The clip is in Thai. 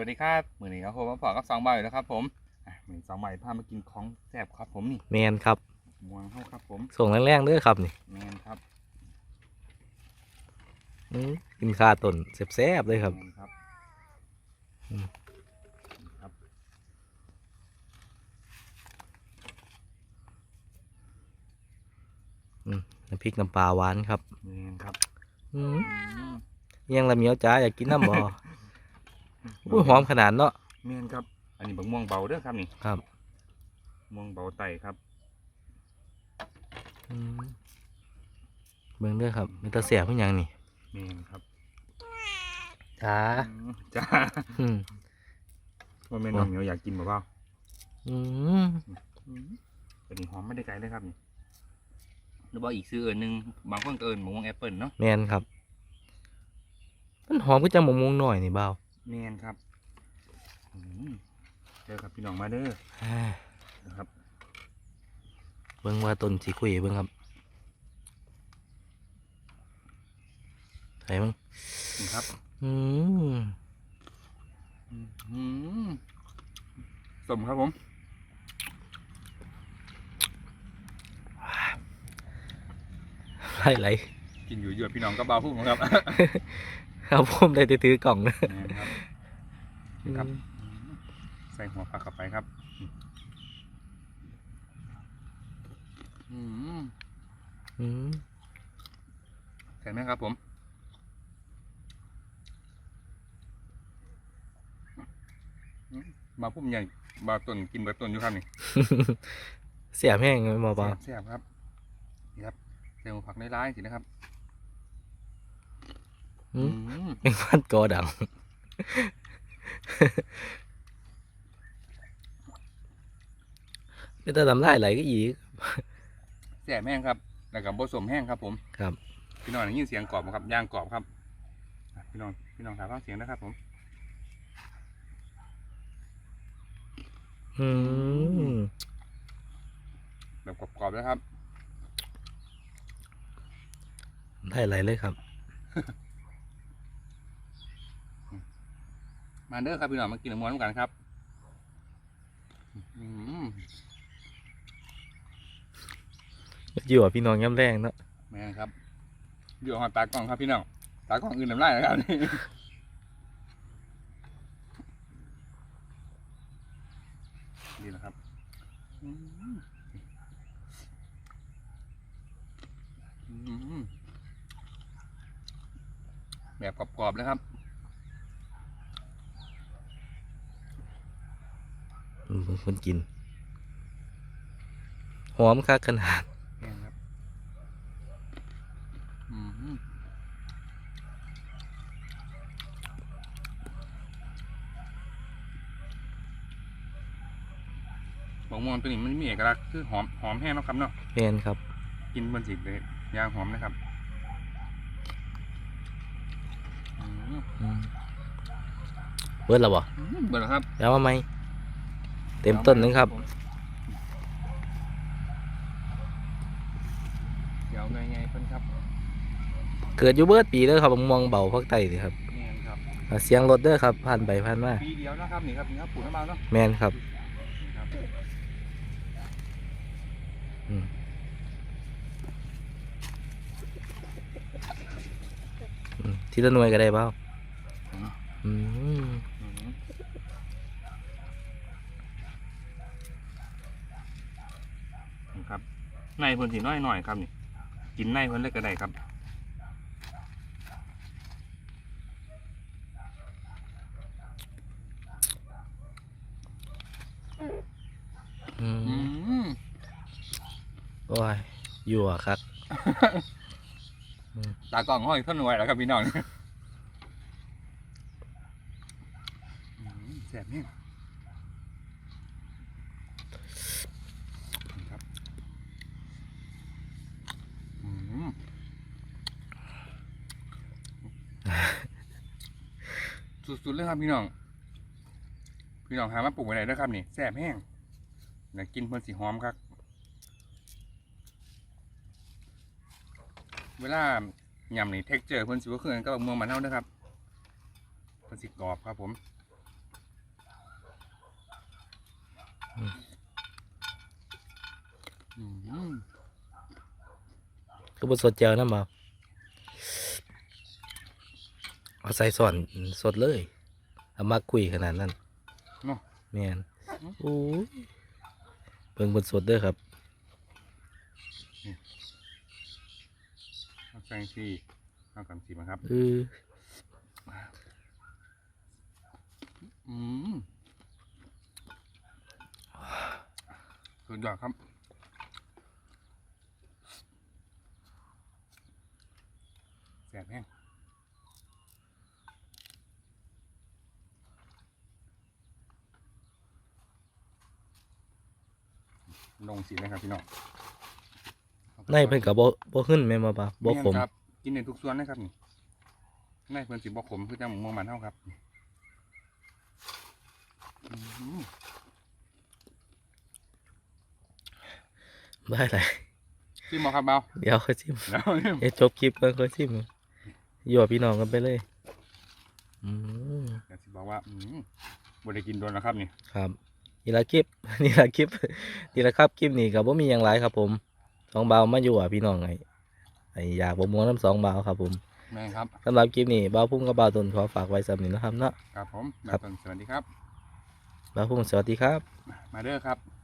วัสดีครับมือนี้ครับผมมาพอกับสองใบแล้วครับ ผมอะมือนี้สองใบพามากินของแซ่บครับผมนี่แมนครับม่วงเข้าครับผมส่งแรงๆเด้อครับนี่แมนครับอื้อกินข้าต้นแซ่บๆเลยครับแมนครับอืมครับน้ำพริกน้ำปลาหวานครับแมนครับอื้ออืมยังละเหมียวจ้าอยากกินน้ำบ่ อุ้ยหอมขนาดเนาะแมนครับ อันนี้บักม่วงเบาเด้อครับนี่ครับ ม่วงเบาไตครับอื้อเบิ่งเด้อครับมีแตาเสียบเพิ่นหยังนี่แมนครับจ้าอืมจ้าอืม ว่าแม่น้องเหมียวอยากกินบ่เปล่าอืมอืมอันนี้หอมไม่ได้ไกลเลยครับนี่หรือว่าอีกซื้อเอินหนึงบางคนก็เอินมะม่วงแอปเปิลเนาะ แมนครับ มันหอมก็จะมะม่วงหน่อยนี่เบา แมนครับอืมเด้อครับพี่น้องมาเด้ออ่านะครับเบิ่งว่าต้นสีคุยเบิ่งครับใส่เบิ่งนี่ครับ อืมอืมสมครับผมไหลไหลกินอยู่หยวดพี่น้องก็เบาพุ่งครับ ครับผมได้แต่ถือกล่องนะนี่ครับนี่ครับ ใส่หัวปลาเข้าไปครับอืมอืมใส่ไหมครับผมอืมมาพุ่มใหญ่บาต้นกินเบาต้นอยู่ครับนี่เสียบแห้งไหมหมอปลาแซ่บๆครับนี่ครับใส่หัวผักในร้ายๆสินะครับ อืมอืมเป็นฟันกอดังเป็นตาดำลายไหลก็อีกแซ่บแห้งครับแล้วก็ผสมแห้งครับ ผม ครับ พี่น้องได้ยินเสียงกรอบไหมครับย่างกรอบครับอะพี่น้องพี่น้องถามฟังเสียงนะครับ ผม อืมแบบกรอบๆแล้วครับ ได้ไหลเลยครับ มาเด้อครับพี่น้องมากินน้ำมันกันครับอืมอยู่กับพี่น้องย่ำแรงเนาะแม่นครับอยู่หอดตากล้องครับพี่น้องตากล้องอื่นน้ำลายนะครับนี่นะครับอืมอืมแบบกรอบๆเลยครับ อืม คนกิน หอมคักขนาดแม่นครับอืมบางม่วงตัวนี้มันมีเอกลักษณ์คือหอมหอมแห้งเนาะครับเนาะแมนครับ กินบนสิเลยย่างหอมนะครับอืมอืมเบิดแล้วบ่อืมเบิดแล้วครับแล้วว่าไหม เต็มต้นหนึงครับเดี๋ยวไงไงเพิ่นครับเกิดอยู่เบิดปีเด้อครับมองเบาพักไตสิครับนี่ครับอ่าเสียงรถเด้อครับผ่านไปผ่านมาปีเดียวนะครับนี่ครับนี่ครับปูน้ำมันเนาะแมนครับครับอืมอืมทีละหน่วยก็ได้เปล่าอืม อืมนี่ครับ ในเพิ่นสีน้อยหน่อยครับนี่กินในเพิ่นเลยก็ได้ครับอือืมมโอ้ยอยู่อะครับ ตากล้องห้อยเท่านหน่วยแล้วครับพี่น้องอืมแซ่บเนี่ย สุดๆเลยครับพี่น้อง พี่น้องหามาปลูกไว้ไหนด้ครับนี่แสบแห้งนะกินเพลินสีหอมครับ เวลาหยำนี่เท็กเจอร์เพลินสีว่าเครื่องก็เมืองมาเน่านะครับเพลินสีกรอบครับผมคือผสดเจลนั่นมา เอาใส่ส่วนสดเลย เอามาคุยขนาดนั้นเนาะ แม่นโอ้ยเบิ่งบนสดเด้อครับ เอาแซงซีเอากำสีมาครับ เอออืมสุดยอดครับ แสบแห้ง ลงสีเลยครับพี่น้องในเพิ่นก็บ่บ่ขึ้นแม่นบ่ปะบ่ขมแนครับ กินในทุกส่วนนะครับนี่ในเพิ่นสิบ่ขมคือจังหมูม่วงมันเท่าครับอื้อหือได้เลยชิมบ่ครับเบาเดี๋ยวค่อยชิมแล้วเอ้จบคลิปก่อนค่อยชิมอยู่กับพี่น้องกันไปเลยอืมอยากสิบอกว่าอืมบ่ได้กินโดนแล้วครับนี่ครับ นี่ละคลิปนี่ละคลิปนี่ละครับคลิปนี้ก็บ่มีหยังหลายครับ ผมสองเบาวมาอยู่อะพี่น้องไงไออยากบ่ม่วงน้ำสองเบาวครับ ผมแม่นครับสำหรับคลิปนี้บ่าวพุ่งกับบ่าวตนขอฝากไว้สำนี้นะครับเนาะครับผมครับแม่ต้นสวัสดีครับบ่าวพุ่งสวัสดีครับ มาเด้อครับ